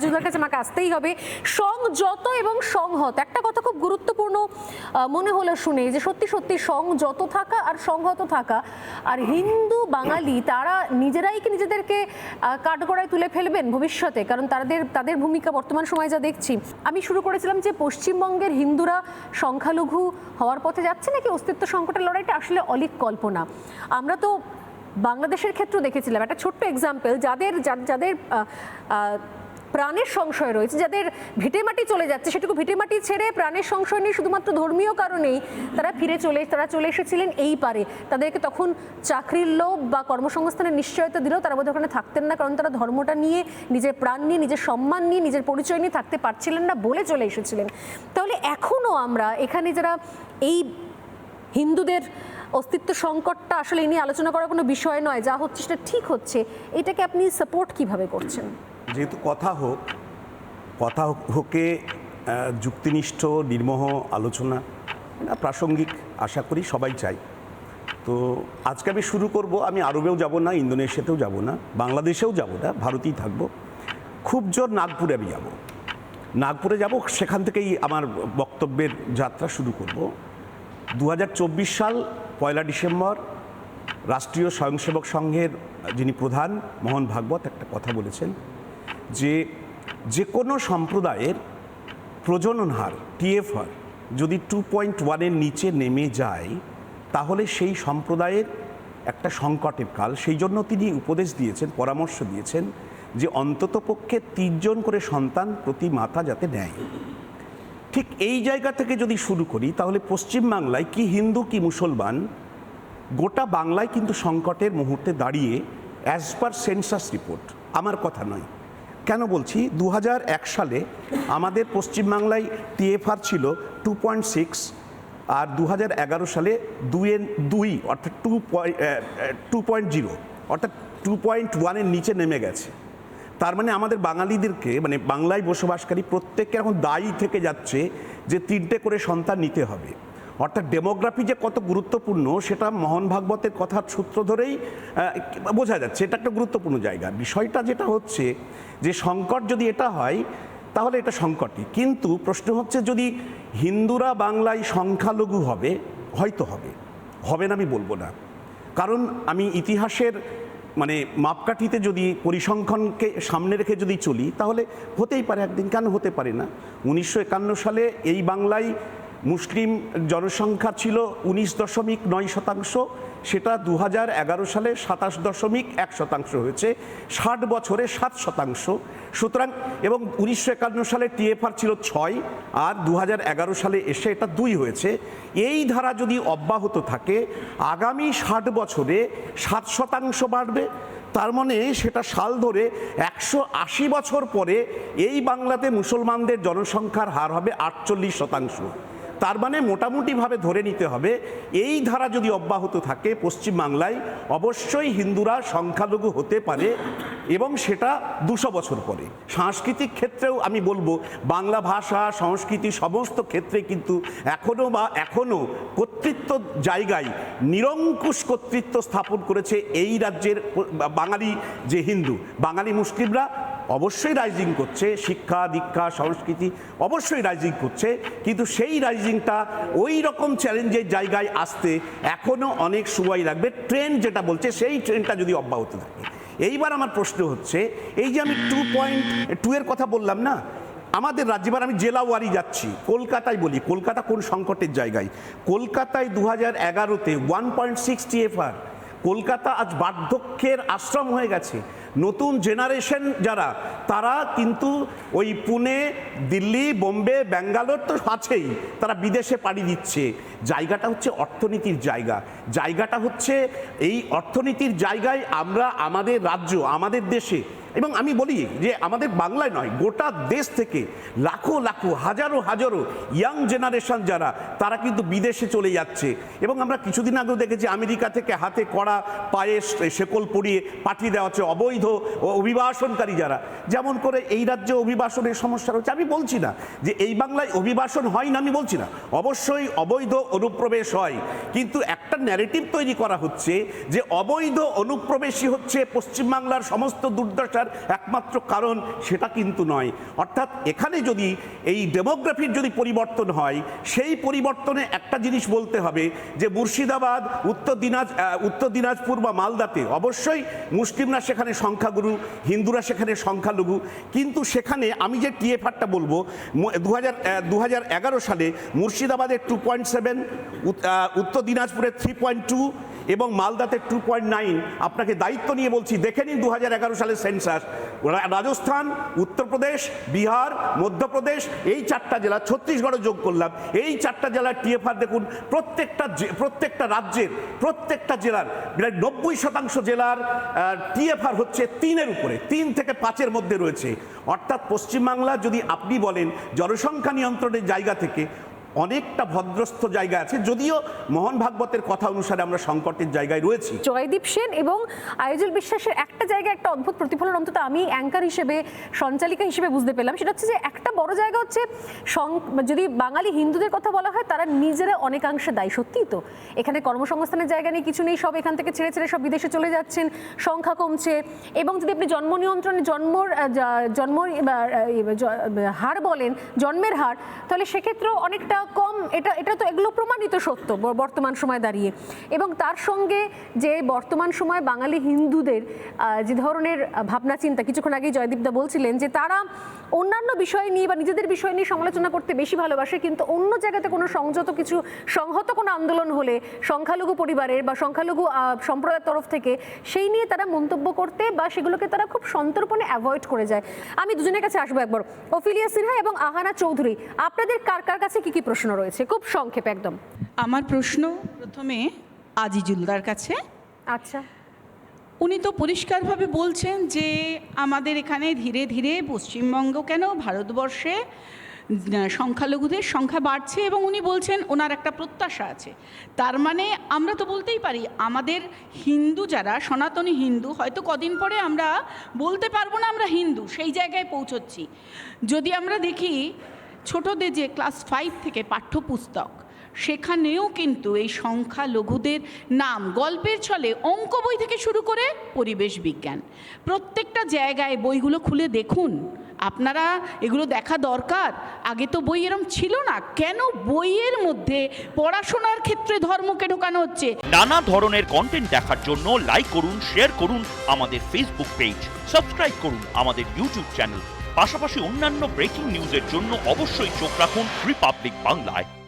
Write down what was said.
যুদ্ধের কাছে আমাকে আসতেই হবে। সংযত এবং সংহত একটা কথা খুব গুরুত্বপূর্ণ মনে হলো শুনে, যে সত্যি সত্যি সংযত থাকা আর সংহত থাকা, আর হিন্দু, বাঙালি, তারা নিজেরাই কি নিজেদেরকে কাঠগড়ায় তুলে ফেলবেন ভবিষ্যতে? কারণ তাদের তাদের ভূমিকা বর্তমান সময়ে যা দেখছি, আমি শুরু করেছিলাম যে পশ্চিমবঙ্গের হিন্দুরা সংখ্যালঘু হওয়ার পথে যাচ্ছে নাকি অস্তিত্ব সংকটের লড়াইটা আসলে অলিক কল্পনা? আমরা তো বাংলাদেশের ক্ষেত্রেও দেখেছিলাম, একটা ছোট্ট এক্সাম্পল যাদের যাদের প্রাণের সংশয় রয়েছে, যাদের ভিটেমাটি চলে যাচ্ছে, সেটুকু ভিটেমাটি ছেড়ে প্রাণের সংশয় নিয়ে শুধুমাত্র ধর্মীয় কারণেই তারা ফিরে চলে, তারা চলে এসেছিলেন এই পারে। তাদেরকে তখন চাকরির লোভ বা কর্মসংস্থানের নিশ্চয়তা দিলেও তারা বোধহয় ওখানে থাকতেন না, কারণ তারা ধর্মটা নিয়ে, নিজের প্রাণ নিয়ে, নিজের সম্মান নিয়ে, নিজের পরিচয় নিয়ে থাকতে পারছিলেন না বলে চলে এসেছিলেন। তাহলে এখনও আমরা এখানে যারা এই হিন্দুদের অস্তিত্ব সংকটটা আসলে এই নিয়ে আলোচনা করার কোনো বিষয় নয়, যা হচ্ছে সেটা ঠিক হচ্ছে, এটাকে আপনি সাপোর্ট কীভাবে করছেন? যেহেতু কথা হোক, কথা হোক- যুক্তিনিষ্ঠ, নির্মোহ আলোচনা প্রাসঙ্গিক আশা করি সবাই চাই তো আজকে আমি শুরু করব, আমি আরবেও যাব না, ইন্দোনেশিয়াতেও যাব না, বাংলাদেশেও যাব না, ভারতেই থাকব। খুব জোর নাগপুরে আমি যাব। নাগপুরে যাব, সেখান থেকেই আমার বক্তব্যের যাত্রা শুরু করব। দু হাজার চব্বিশ সাল, পয়লা ডিসেম্বর, রাষ্ট্রীয় স্বয়ংসেবক সংঘের যিনি প্রধান, মোহন ভাগবত একটা কথা বলেছেন। যে যে কোনো সম্প্রদায়ের প্রজনন হার টিএফআর যদি টু পয়েন্ট ওয়ানের নিচে নেমে যায়, তাহলে সেই সম্প্রদায়ের একটা সংকটের কাল। সেই জন্য তিনি উপদেশ দিয়েছেন, পরামর্শ দিয়েছেন যে অন্ততপক্ষে তিনজন করে সন্তান প্রতি মাতা যাতে নেয়। ঠিক এই জায়গা থেকে যদি শুরু করি, তাহলে পশ্চিমবাংলায় কি হিন্দু, কি মুসলমান, গোটা বাংলায় কিন্তু সংকটের মুহূর্তে দাঁড়িয়ে অ্যাজ পার সেন্সাস রিপোর্ট আমার কথা নয়। কেন বলছি? দু হাজার এক সালে আমাদের পশ্চিমবাংলায় টিএফআর ছিল টু পয়েন্ট সিক্স আর দু হাজার এগারো সালে দুইয়ের দুই, অর্থাৎ two point two point zero, অর্থাৎ টু পয়েন্ট ওয়ানের নিচে নেমে গেছে। তার মানে আমাদের বাঙালিদেরকে মানে বাংলায় বসবাসকারী প্রত্যেককে এখন দায়ী থেকে যাচ্ছে যে তিনটে করে সন্তান নিতে হবে। অর্থাৎ ডেমোগ্রাফি যে কত গুরুত্বপূর্ণ, সেটা মোহন ভাগবতের কথার সূত্র ধরেই বোঝা যাচ্ছে। এটা একটা গুরুত্বপূর্ণ জায়গা। বিষয়টা যেটা হচ্ছে যে সংকট যদি এটা হয়, তাহলে এটা সংকটই। কিন্তু প্রশ্ন হচ্ছে যদি হিন্দুরা বাংলায় সংখ্যালঘু হবে, হয়তো হবে। হবে না আমি বলব না। কারণ আমি ইতিহাসের মানে মাপকাঠিতে যদি পরিসংখ্যানকে সামনে রেখে যদি চলি, তাহলে হতেই পারে একদিন। কেন হতে পারে না? উনিশশো একান্ন সালে এই বাংলায় মুসলিম জনসংখ্যা ছিল উনিশ দশমিক নয় শতাংশ, সেটা দু এগারো সালে সাতাশ দশমিক এক শতাংশ হয়েছে, ষাট বছরে সাত শতাংশ। সুতরাং এবং উনিশশো একান্ন সালে টিএফআর ছিল ছয়, আর দু এগারো সালে এসে এটা দুই হয়েছে। এই ধারা যদি অব্যাহত থাকে, আগামী ষাট বছরে সাত শতাংশ বাড়বে। তার মানে সেটা সাল ধরে একশো আশি বছর পরে এই বাংলাতে মুসলমানদের জনসংখ্যার হার হবে আটচল্লিশ শতাংশ। তার মানে মোটামুটিভাবে ধরে নিতে হবে, এই ধারা যদি অব্যাহত থাকে পশ্চিমবাংলায়, অবশ্যই হিন্দুরা সংখ্যালঘু হতে পারে এবং সেটা দুশো বছর পরে। সাংস্কৃতিক ক্ষেত্রেও আমি বলব, বাংলা ভাষা, সংস্কৃতি সমস্ত ক্ষেত্রে কিন্তু এখনও বা এখনও কর্তৃত্ব জায়গায় নিরঙ্কুশ কর্তৃত্ব স্থাপন করেছে এই রাজ্যের বাঙালি যে হিন্দু, বাঙালি মুসলিমরা অবশ্যই রাইজিং করছে, শিক্ষা, দীক্ষা, সংস্কৃতি অবশ্যই রাইজিং করছে, কিন্তু সেই রাইজিংটা ওই রকম চ্যালেঞ্জের জায়গায় আসতে এখনও অনেক সময় লাগবে। ট্রেন যেটা বলছে, সেই ট্রেনটা যদি অব্যাহত থাকে। এইবার আমার প্রশ্ন হচ্ছে, এই যে আমি টু পয়েন্ট টু এর কথা বললাম না, আমাদের রাজ্যে, এবার আমি জেলা ওয়ারি যাচ্ছি, কলকাতায় বলি, কলকাতা কোন সংকটের জায়গায়? কলকাতায় দু হাজার এগারোতে ওয়ান পয়েন্ট সিক্স কলকাতা আজ বার্ধক্যের আশ্রম হয়ে গেছে। নতুন জেনারেশন যারা, তারা কিন্তু ওই পুনে, দিল্লি, বোম্বে, ব্যাঙ্গালোর তো আছেই, তারা বিদেশে পাড়ি দিচ্ছে। জায়গাটা হচ্ছে অর্থনীতির জায়গা। জায়গাটা হচ্ছে এই অর্থনীতির জায়গায় আমরা, আমাদের রাজ্য, আমাদের দেশে। এবং আমি বলি যে আমাদের বাংলায় নয়, গোটা দেশ থেকে লাখো লাখো, হাজারো হাজারো ইয়াং জেনারেশন যারা, তারা কিন্তু বিদেশে চলে যাচ্ছে। এবং আমরা কিছুদিন আগেও দেখেছি, আমেরিকা থেকে হাতে কড়া পায়ে শেকল পরিয়ে পাঠিয়ে দেওয়া হচ্ছে, অবৈধ ও অভিবাসনকারী যারা, যেমন করে এই রাজ্যে অভিবাসনের সমস্যা রয়েছে। আমি বলছি না যে এই বাংলায় অভিবাসন হয় না, আমি বলছি না। অবশ্যই অবৈধ অনুপ্রবেশ হয়, কিন্তু একটা ন্যারেটিভ তৈরি করা হচ্ছে যে অবৈধ অনুপ্রবেশই হচ্ছে পশ্চিমবাংলার সমস্ত দুর্দশার একমাত্র কারণ, সেটা কিন্তু নয়। অর্থাৎ এখানে যদি এই ডেমোগ্রাফির যদি পরিবর্তন হয়, সেই পরিবর্তনে একটা জিনিস বলতে হবে যে মুর্শিদাবাদ, উত্তর দিনাজ উত্তর দিনাজপুর বা মালদাতে অবশ্যই মুসলিমরা সেখানে সংখ্যাগুরু, হিন্দুরা সেখানে সংখ্যালঘু। কিন্তু সেখানে আমি যে টিএফআরটা বলব দু হাজার এগারো সালে মুর্শিদাবাদের টু পয়েন্ট সেভেন উত্তর দিনাজপুরে থ্রি পয়েন্ট টু এবং মালদাতে টু পয়েন্ট নাইন আপনাকে দায়িত্ব নিয়ে বলছি, দেখে নিন দু হাজার এগারো সালের সেন্সাস রাজস্থান, উত্তরপ্রদেশ, বিহার, মধ্যপ্রদেশ, এই চারটা জেলা ছত্তিশগড়ও যোগ করলাম। এই চারটা জেলার টিএফআর দেখুন, প্রত্যেকটা প্রত্যেকটা রাজ্যের, প্রত্যেকটা জেলার, প্রায় নব্বই শতাংশ জেলার টিএফআর হচ্ছে তিনের উপরে, তিন থেকে পাঁচের মধ্যে রয়েছে। অর্থাৎ পশ্চিমবাংলা যদি আপনি বলেন, জনসংখ্যা নিয়ন্ত্রণের জায়গা থেকে অনেকটা ভদ্রস্থ জায়গা আছে, যদিও মোহন ভাগবতের কথা অনুসারে আমরা সংকটের জায়গায় রয়েছি। জয়দীপ সেন এবং আয়োজল বিশ্বাসের একটা জায়গায় একটা অদ্ভুত প্রতিফলন অন্তত আমি অ্যাঙ্কার হিসেবে, সঞ্চালিকা হিসেবে বুঝতে পেলাম। সেটা হচ্ছে যে একটা বড় জায়গা হচ্ছে যদি বাঙালি হিন্দুদের কথা বলা হয়, তারা নিজেরা অনেকাংশে দায়ী, সত্যিই তো। এখানে কর্মসংস্থানের জায়গা নেই কিছু নেই, সব এখান থেকে ছেড়ে ছেড়ে সব বিদেশে চলে যাচ্ছেন, সংখ্যা কমছে। এবং যদি আপনি জন্ম নিয়ন্ত্রণে জন্মর জন্ম হার বলেন, জন্মের হার, তাহলে সেক্ষেত্রেও অনেকটা কম, এটা এটা তো এগুলো প্রমাণিত সত্য বর্তমান সময় দাঁড়িয়ে। এবং তার সঙ্গে যে বর্তমান সময় বাঙালি হিন্দুদের যে ধরনের ভাবনা চিন্তা কিছুক্ষণ আগেই জয়দীপদা বলছিলেন যে তারা অন্যান্য বিষয় নিয়ে বা নিজেদের বিষয় নিয়ে সমালোচনা করতে বেশি ভালোবাসে কিন্তু অন্য জায়গাতে কোনো সংযত কিছু সংহত কোনো আন্দোলন হলে সংখ্যালঘু পরিবারের বা সংখ্যালঘু সম্প্রদায়ের তরফ থেকে সেই নিয়ে তারা মন্তব্য করতে বা সেগুলোকে তারা খুব সন্তর্পণে অ্যাভয়েড করে যায়। আমি দুজনের কাছে আসব একবার। ওফিলিয়া সিনহা এবং আহানা চৌধুরী আপনাদের কার কার কাছে কি কি প্রশ্ন রয়েছে? খুব সংক্ষেপে একদম। আমার প্রশ্ন প্রথমে আজিজুলদার কাছে। আচ্ছা। উনি তো পরিষ্কারভাবে বলছেন যে আমাদের এখানে ধীরে ধীরে পশ্চিমবঙ্গ কেন ভারতবর্ষে সংখ্যালঘুদের সংখ্যা বাড়ছে এবং উনি বলছেন ওনার একটা প্রত্যাশা আছে। তার মানে আমরা তো বলতেই পারি, আমাদের হিন্দু যারা, সনাতনী হিন্দু, হয়তো কদিন পরে আমরা বলতে পারব না আমরা হিন্দু, সেই জায়গায় পৌঁছচ্ছি। যদি আমরা দেখি, ছোটদের যে ক্লাস ফাইভ থেকে পাঠ্যপুস্তক সেখানেও কিন্তু এই সংখ্যালঘুদের নাম গল্পের ছলে অঙ্ক বই থেকে শুরু করে পরিবেশ বিজ্ঞান। প্রত্যেকটা জায়গায় বইগুলো খুলে দেখুন। আপনারা এগুলো দেখা দরকার? আগে তো বই এরম ছিল না। কেন বইয়ের মধ্যে পড়াশোনার ক্ষেত্রে ধর্মকে ঢোকানো হচ্ছে? নানা ধরনের কন্টেন্ট দেখার জন্য লাইক করুন শেয়ার করুন আমাদের ফেসবুক পেজ সাবস্ক্রাইব করুন আমাদের ইউটিউব চ্যানেল পাশাপাশি অন্যান্য ব্রেকিং নিউজের জন্য অবশ্যই চোখ রাখুন রিপাবলিক বাংলায়